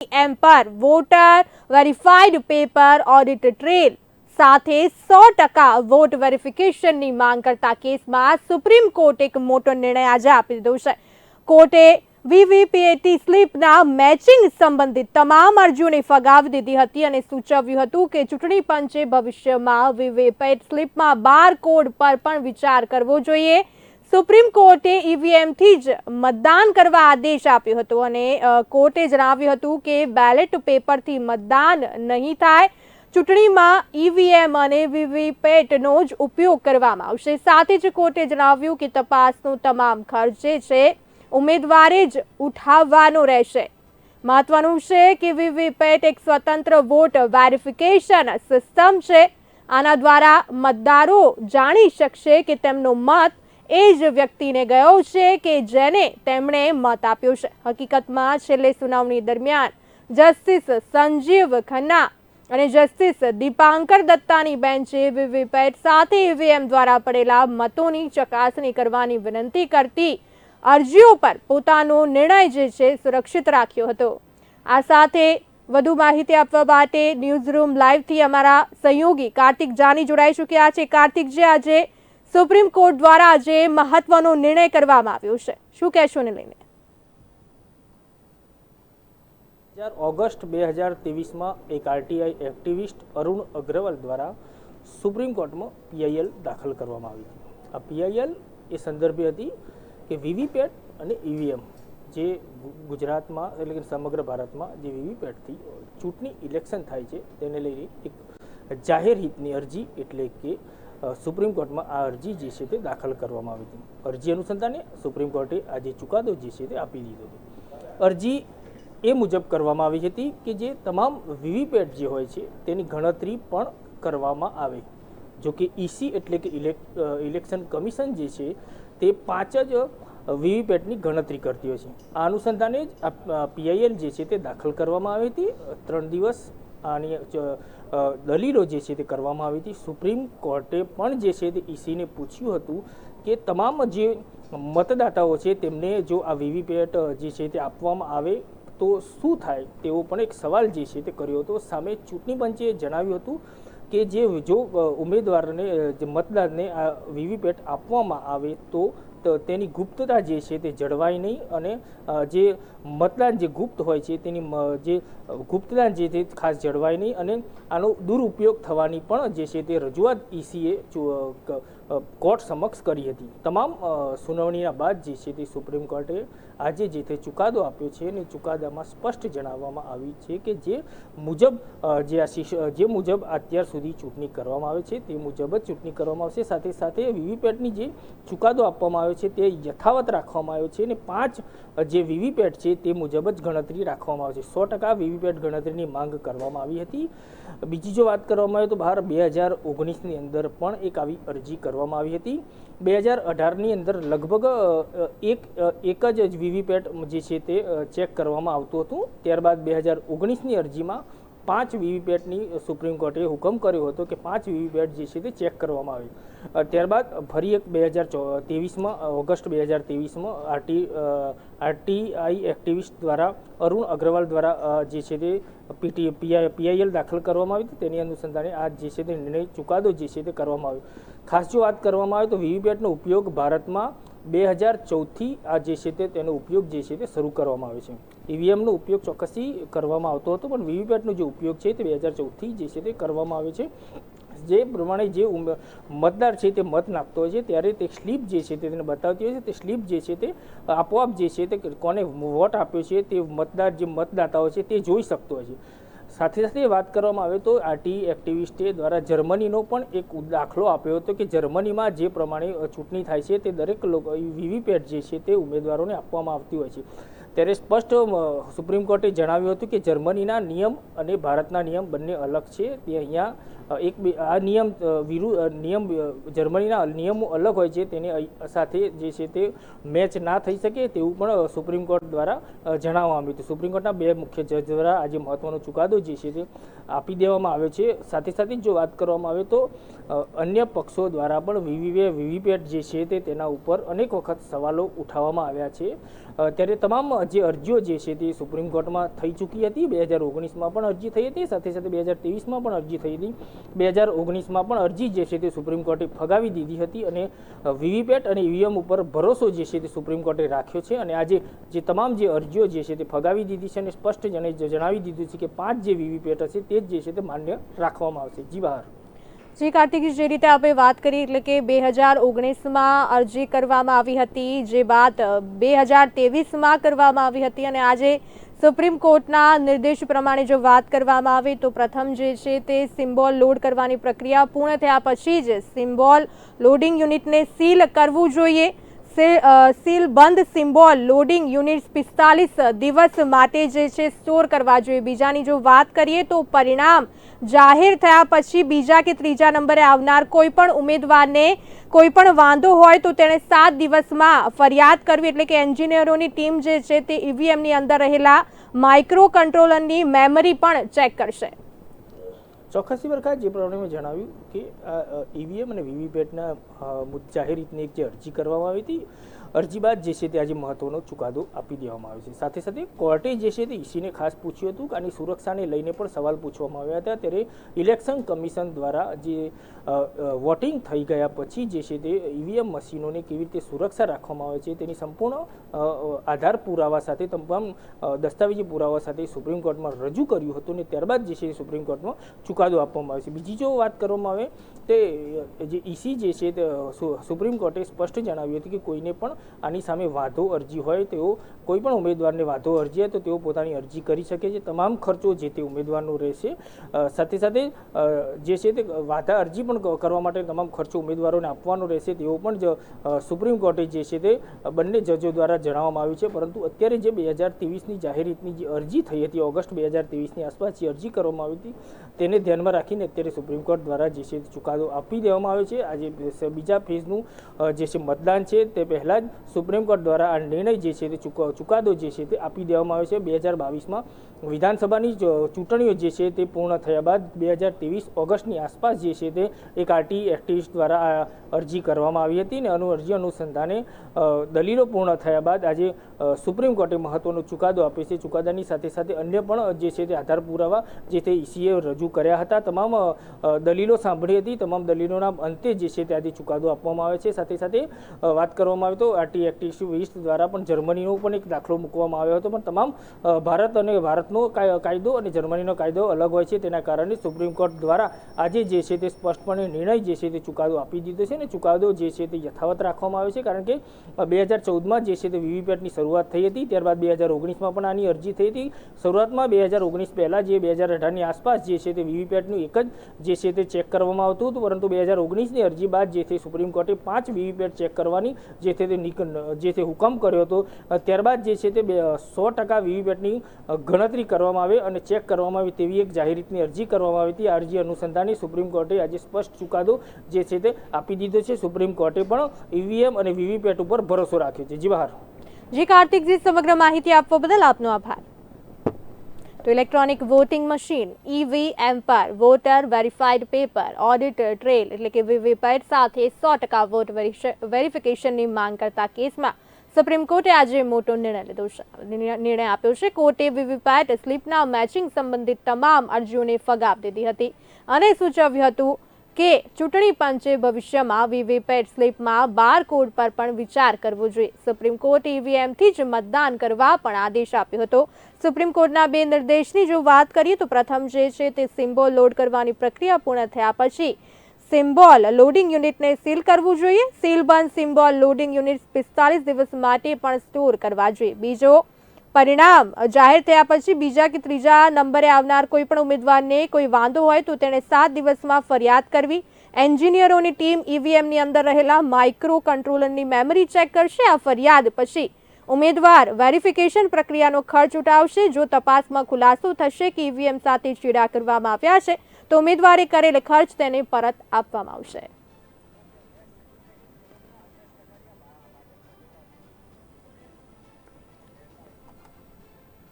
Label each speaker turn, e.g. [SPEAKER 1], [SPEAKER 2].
[SPEAKER 1] એમ પર voter verified paper audit trail સાથે સો ટકા વોટ વેરિફિકેશનની માંગ કરતા કેસમાં સુપ્રીમ કોર્ટ એક મોટો નિર્ણય આજે આપી દીધો છે. કોર્ટે વીવીપીએટી સ્લીપના મેચિંગ સંબંધિત તમામ અરજીઓને ફગાવી દીધી હતી અને સૂચવ્યું હતું કે ચૂંટણી પંચે ભવિષ્યમાં વીવીપેટ સ્લીપમાં બાર કોડ પર પણ વિચાર કરવો જોઈએ. સુપ્રીમ કોર્ટે ઈવીએમથી જ મતદાન કરવા આદેશ આપ્યો હતો અને કોર્ટે જણાવ્યું હતું કે બેલેટ પેપરથી મતદાન નહીં થાય. ચૂંટણીમાં ઈવીએમ અને વીવીપેટનો જ ઉપયોગ કરવામાં આવશે. સાથે જ કોર્ટે જણાવ્યું કે તપાસનો તમામ ખર્ચ જે છે, ઉમેદવારે જ ઉઠાવવાનો રહેશે. મહત્વનું છે કે વીવીપેટ એક સ્વતંત્ર વોટ વેરિફિકેશન સિસ્ટમ છે. આના દ્વારા મતદારો જાણી શકશે કે તેમનો મત એ જ વ્યક્તિને ગયો છે કે જેને તેમણે મત આપ્યો છે. હકીકતમાં છેલ્લે સુનાવણી દરમિયાન જસ્ટિસ સંજીવ ખન્ના અને જસ્ટિસ દીપાંકર દત્તાની બેન્ચે વીવીપેટ સાથે ઈવીએમ દ્વારા પડેલા મતોની ચકાસણી કરવાની વિનંતી કરતી અરજીઓ પર પોતાનો નિર્ણય જે છે સુરક્ષિત રાખ્યો હતો. આ સાથે વધુ માહિતી આપવા માટે ન્યૂઝ રૂમ લાઈવથી અમારા સહયોગી કાર્તિક જાની જોડાઈ ચૂક્યા છે. કાર્તિક જે આજે સુપ્રીમ કોર્ટ દ્વારા આજે મહત્વનો નિર્ણય કરવામાં આવ્યો છે. શું કહેશો ને લઈને?
[SPEAKER 2] ઓગસ્ટ બે હજાર ત્રેવીસમાં એક આરટીઆઈ એક્ટિવિસ્ટ અરુણ અગ્રવાલ દ્વારા સુપ્રીમ કોર્ટમાં પીઆઈએલ દાખલ કરવામાં આવી હતી. આ પીઆઈએલ એ સંદર્ભે હતી કે વીવીપેટ અને ઈવીએમ જે ગુજરાતમાં એટલે કે સમગ્ર ભારતમાં જે વીવીપેટથી ચૂંટણી ઇલેક્શન થાય છે, તેને લઈને એક જાહેર હિતની અરજી એટલે કે સુપ્રીમ કોર્ટમાં આ અરજી જે છે તે દાખલ કરવામાં આવી હતી. અરજી અનુસંધાને સુપ્રીમ કોર્ટે આ જે ચુકાદો જે છે તે આપી દીધો હતો. અરજી એ મુજબ કરવામાં આવી હતી કે જે તમામ વીવીપેટ જે હોય છે તેની ગણતરી પણ કરવામાં આવે. જો કે ઈસી એટલે કે ઇલેક ઇલેક્શન કમિશન જે છે તે પાંચ જ વીવીપેટની ગણતરી કરતી હોય છે. આ અનુસંધાને જ પીઆઈએલ જે છે તે દાખલ કરવામાં આવી હતી. ત્રણ દિવસ આની દલીલો જે છે તે કરવામાં આવી હતી. સુપ્રીમ કોર્ટે પણ જે છે તે ઈસીને પૂછ્યું હતું કે તમામ જે મતદાતાઓ છે તેમને જો આ વીવીપેટ જે છે તે આપવામાં આવે તો શું થાય? તેવો પણ એક સવાલ જે છે તે કર્યો હતો. સામે ચૂંટણી પંચે જણાવ્યું હતું કે જે જો ઉમેદવારને જે મતદારને આ વીવીપેટ આપવામાં આવે તો ત- તેની ગુપ્તતા જે છે તે જળવાય નહીં અને જે મતદાન જે ગુપ્ત હોય છે તેની જે ગુપ્તદાન જે તે ખાસ જળવાય નહીં અને આનો દુરુપયોગ થવાની પણ જે છે તે રજૂઆત ઈસીએ કોર્ટ સમક્ષ કરી હતી. તમામ સુનાવણીના બાદ જે છે તે સુપ્રીમ કોર્ટે આજે જે તે ચુકાદો આપ્યો છે અને ચુકાદામાં સ્પષ્ટ જણાવવામાં આવી છે કે જે મુજબ જે આ જે મુજબ અત્યાર સુધી ચૂંટણી કરવામાં આવે છે, તે મુજબ જ ચૂંટણી કરવામાં આવશે. સાથે સાથે વીવીપેટની જે ચુકાદો આપવામાં આવ્યો છે તે યથાવત રાખવામાં આવ્યો છે અને પાંચ જે વીવીપેટ છે તે મુજબ જ ગણતરી રાખવામાં આવે છે સો ટકા વીવીપેટ ગણતરીની માંગ કરવામાં આવી હતી. બીજી જો વાત કરવામાં આવે તો બહાર બે હજાર ઓગણીસની અંદર પણ એક આવી અરજી કરવામાં આવી હતી. બે હજાર અઢારની અંદર લગભગ એક એક જ વીવીપેટ જે છે તે ચેક કરવામાં આવતું હતું. ત્યારબાદ બે હજાર ઓગણીસની અરજીમાં પાંચ વીવીપેટની સુપ્રીમ કોર્ટે હુકમ કર્યો હતો કે પાંચ વીવીપેટ જે છે તે ચેક કરવામાં આવ્યું ત્યારબાદ ફરી એક બે હજાર ત્રેવીસમાં ઓગસ્ટ બે હજાર ત્રેવીસમાં આરટી આરટીઆઈ એક્ટિવિસ્ટ દ્વારા, અરુણ અગ્રવાલ દ્વારા જે છે તે પીટી, પીઆઈ, પીઆઈએલ દાખલ કરવામાં આવી હતી. તેની અનુસંધાને આ જે છે તે નિર્ણય ચુકાદો જે છે તે કરવામાં આવ્યો. ખાસ જો વાત કરવામાં આવે તો વીવીપેટનો ઉપયોગ ભારતમાં બે હજાર ચૌદથી આ જે છે તે તેનો ઉપયોગ જે છે તે શરૂ કરવામાં આવે છે ઈવીએમનો ઉપયોગ ચોક્કસથી કરવામાં આવતો હતો પણ વીવીપેટનો જે ઉપયોગ છે તે બે હજાર ચૌદથી જે છે તે કરવામાં આવે છે જે પ્રમાણે જે મતદાર છે તે મત નાખતો હોય છે ત્યારે તે સ્લીપ જે છે તે તેને બતાવતી હોય છે તે સ્લીપ જે છે તે આપોઆપ જે છે તે કોને વોટ આપ્યો છે તે મતદાર જે મતદાતાઓ છે તે જોઈ શકતો હોય છે સાથે સાથે વાત કરવામાં આવે તો આરટી એક્ટિવિસ્ટે દ્વારા જર્મનીનો પણ એક દાખલો આપ્યો હતો કે જર્મનીમાં જે પ્રમાણે ચૂંટણી થાય છે તે દરેક લોકો વીવીપેટ જે છે તે ઉમેદવારોને આપવામાં આવતી હોય છે. ત્યારે સ્પષ્ટ સુપ્રીમ કોર્ટે જણાવ્યું હતું કે જર્મનીના નિયમ અને ભારતના નિયમ બંને અલગ છે. તે અહીંયા એક આ નિયમ વિરુદ્ધ નિયમ જર્મનીના નિયમો અલગ હોય છે, તેને સાથે જે છે તે મેચ ના થઈ શકે તેવું પણ સુપ્રીમ કોર્ટ દ્વારા જણાવવામાં આવ્યું હતું. સુપ્રીમ કોર્ટના બે મુખ્ય જજ દ્વારા આજે મહત્વનો ચુકાદો જે છે તે આપી દેવામાં આવ્યો છે. સાથે સાથે જો વાત કરવામાં આવે તો અન્ય પક્ષો દ્વારા પણ વીવી વીવીપેટ જે છે તે તેના ઉપર અનેક વખત સવાલો ઉઠાવવામાં આવ્યા છે. ત્યારે તમામ જે અરજીઓ જે છે તે સુપ્રીમ કોર્ટમાં થઈ ચૂકી હતી. બે હજાર ઓગણીસમાં પણ અરજી થઈ હતી. સાથે સાથે બે હજાર ત્રેવીસમાં પણ અરજી થઈ હતી. બે હજાર ઓગણીસમાં પણ અરજી જે છે તે સુપ્રીમ કોર્ટે ફગાવી દીધી હતી અને વીવીપેટ અને ઈવીએમ ઉપર ભરોસો જે છે તે સુપ્રીમ કોર્ટે રાખ્યો છે અને આજે જે તમામ જે અરજીઓ જે છે તે ફગાવી દીધી છે અને સ્પષ્ટ જણે જણાવી દીધું છે કે પાંચ જે વીવીપેટ હશે તે જ જે છે તે માન્ય રાખવામાં આવશે. જી, બહાર.
[SPEAKER 1] જી કાર્તિક, જે રીતે આપણે વાત કરી, એટલે કે બે હજાર ઓગણીસમાં અરજી કરવામાં આવી હતી, જે બાદ બે હજાર તેવીસમાં કરવામાં આવી હતી અને આજે સુપ્રીમ કોર્ટના નિર્દેશ પ્રમાણે જો વાત કરવામાં આવે, તો પ્રથમ જે છે તે સિમ્બોલ લોડ કરવાની પ્રક્રિયા પૂર્ણ થયા પછી જ સિમ્બોલ લોડિંગ યુનિટને સીલ કરવું જોઈએ. સે- અ, સીલ બંધ સિમ્બોલ લોડિંગ યુનિટ પિસ્તાલીસ દિવસ માટે જે છે સ્ટોર કરવા જોઈએ. બીજાની જો વાત કરીએ તો પરિણામ જાહેર થયા પછી બીજા કે ત્રીજા નંબરે આવનાર કોઈ પણ ઉમેદવારને કોઈ પણ વાંધો હોય તો તેણે સાત દિવસમાં ફરિયાદ કરવી. એટલે કે એન્જિનિયરોની ટીમ જે છે તે ઈવીએમની અંદર રહેલા માઇક્રો કંટ્રોલરની મેમરી પણ ચેક કરશે.
[SPEAKER 2] ચોક્કસી પ્રકાર જે પ્રમાણે મેં જણાવ્યું કે આ ઈવીએમ અને વીવીપેટના જાહેર રીતની એક જે અરજી કરવામાં આવી હતી, અરજી બાદ જે છે તે આજે મહત્વનો ચુકાદો આપી દેવામાં આવ્યો છે. સાથે સાથે કોર્ટે જે છે તે ઈસીને ખાસ પૂછ્યું હતું કે આની સુરક્ષાને લઈને પણ સવાલ પૂછવામાં આવ્યા હતા. ત્યારે ઇલેક્શન કમિશન દ્વારા જે વોટિંગ થઈ ગયા પછી જે છે તે ઈવીએમ મશીનોને કેવી રીતે સુરક્ષા રાખવામાં આવે છે તેની સંપૂર્ણ આધાર પુરાવા સાથે તમામ દસ્તાવેજી પુરાવા સાથે સુપ્રીમ કોર્ટમાં રજૂ કર્યું હતું અને ત્યારબાદ જે છે સુપ્રીમ કોર્ટમાં ચુકાદો આપવામાં આવે છે. બીજી જો વાત કરવામાં આવે, તે જે ઈસી જે છે તે સુપ્રીમ કોર્ટે સ્પષ્ટ જણાવ્યું હતું કે કોઈને પણ આની સામે વાંધો અરજી હોય, તેઓ કોઈ પણ ઉમેદવારને વાંધો અરજી હોય, તો તેઓ પોતાની અરજી કરી શકે છે. તમામ ખર્ચો જે તે ઉમેદવારનો રહેશે સાથે સાથે જે છે તે વાંધા અરજી પણ કરવા માટે તમામ ખર્ચો ઉમેદવારોને આપવાનો રહેશે. તેઓ પણ જ સુપ્રીમ કોર્ટે જે છે તે બંને જજો દ્વારા જણાવવામાં આવ્યું છે. પરંતુ અત્યારે જે બે હજાર ત્રેવીસની જાહેરાતની જે અરજી થઈ હતી, ઓગસ્ટ બે હજાર ત્રેવીસની આસપાસ જે અરજી કરવામાં આવી હતી, તેને ધ્યાનમાં રાખીને અત્યારે સુપ્રીમ કોર્ટ દ્વારા જે છે ચુકાદો આપી દેવામાં આવ્યો છે. આજે બીજા ફેઝનું જે છે મતદાન છે તે પહેલાં જ સુપ્રીમ કોર્ટ દ્વારા આ નિર્ણય જે છે તે ચુક- ચુકાદો જે છે તે આપી દેવામાં આવ્યો છે. બે હજાર બાવીસમાં વિધાનસભાની ચૂંટણીઓ જે છે તે પૂર્ણ થયા બાદ બે હજાર ત્રેવીસ ઓગસ્ટની આસપાસ જે છે તે એક આરટી એક્ટિવિસ્ટ દ્વારા અરજી કરવામાં આવી હતી અને અનુ, અરજી અનુસંધાને દલીલો પૂર્ણ થયા બાદ આજે સુપ્રીમ કોર્ટે મહત્વનો ચુકાદો આપ્યો છે. ચુકાદાની સાથે સાથે અન્ય પણ જે છે તે આધાર પુરાવા જે તે ઈસીએ રજૂ કર્યા હતા. તમામ દલીલો સાંભળી હતી. તમામ દલીલોના અંતે જે છે તે આજે ચુકાદો આપવામાં આવે છે. સાથે સાથે વાત કરવામાં આવે તો આરટી એક્ટિવિસ્ટ દ્વારા પણ જર્મનીનો પણ એક દાખલો મૂકવામાં આવ્યો હતો. પણ તમામ ભારત અને ભારતનો કાય- કાયદો અને જર્મનીનો કાયદો અલગ હોય છે. તેના કારણે સુપ્રીમ કોર્ટ દ્વારા આજે જે છે તે સ્પષ્ટપણે નિર્ણય જે છે તે ચુકાદો આપી દીધો છે અને ચુકાદો જે છે તે યથાવત રાખવામાં આવ્યો છે. કારણ કે બે હજાર ચૌદમાં જે છે તે વીવીપેટની શરૂઆત થઈ હતી. ત્યારબાદ બે હજાર ઓગણીસમાં પણ આની અરજી થઈ હતી. શરૂઆતમાં બે હજાર ઓગણીસ પહેલાં જે બે હજાર અઢારની આસપાસ જે છે તે વીવીપેટનું એક જ જે છે તે ચેક કરવામાં આવતું હતું, પરંતુ બે હજાર ઓગણીસની અરજી બાદ જે છે સુપ્રીમ કોર્ટે પાંચ વીવીપેટ ચેક કરવાની જે તે જે તે હુકમ કર્યો હતો, ત્યારબાદ જે છે તે બે, સો ટકા વીવીપેટની ગણતરી કરવામાં આવે અને ચેક કરવામાં આવે તેવી એક જાહેરાતની અરજી કરવામાં આવી હતી. અરજી અનુસંધાને સુપ્રીમ કોર્ટે આજે સ્પષ્ટ ચુકાદો જે છે તે આપી દીધો છે. સુપ્રીમ કોર્ટે પણ ઈવીએમ અને વીવીપેટ ઉપર ભરોસો રાખ્યો છે. જી, બહાર.
[SPEAKER 1] જી, કાર્તિકજી, સમગ્ર માહિતી આપવા બદલ આપનો આભાર. તો ઇલેક્ટ્રોનિક વોટિંગ મશીન ઈવીએમ પર voter verified paper audit trail એટલે કે વીવીપેટ સાથે સો ટકા વોટ વેરિફિકેશનની માંગ કરતા કેસમાં સુપ્રીમ કોર્ટે આજે મોટો નિર્ણય લીધો છે. નિર્ણય આપ્યો છે, કોર્ટે વીવીપેટ સ્લીપના મેચિંગ સંબંધિત તમામ અરજીઓને ફગાવી દીધી હતી અને સૂચવ્યું હતું કે ચૂંટણી પંચે ભવિષ્યમાં વીવીપેટ સ્લીપમાં બાર કોડ પર પણ વિચાર કરવો જોઈએ. સુપ્રીમ કોર્ટ ઈવીએમથી જ મતદાન કરવા પણ આદેશ આપ્યો હતો. સુપ્રીમ કોર્ટના બે નિર્દેશની જો વાત કરીએ તો પ્રથમ જે છે તે સિમ્બોલ લોડ કરવાની પ્રક્રિયા પૂર્ણ થયા પછી સિમ્બોલ લોડિંગ યુનિટને સીલ કરવું જોઈએ. સીલ બંધ સિમ્બોલ લોડિંગ યુનિટ પિસ્તાલીસ દિવસ માટે પણ સ્ટોર કરવા જોઈએ. બીજો પરિણામ જાહેર થયા પછી બીજા કે ત્રીજા નંબરે આવનાર કોઈ પણ ઉમેદવારને કોઈ વાંધો હોય તો તેણે સાત દિવસમાં ફરિયાદ કરવી. એન્જિનિયરોની ટીમ ઈવીએમની અંદર રહેલા માઇક્રો કંટ્રોલરની મેમરી ચેક કરશે. આ ફરિયાદ પછી ઉમેદવાર વેરિફિકેશન પ્રક્રિયાનો ખર્ચ ઉઠાવશે. જો તપાસમાં ખુલાસો થશે કે ઈવીએમ સાથે ચીડા કરવામાં આવ્યા છે, તો ઉમેદવારે કરેલ ખર્ચ તેને પરત આપવામાં આવશે.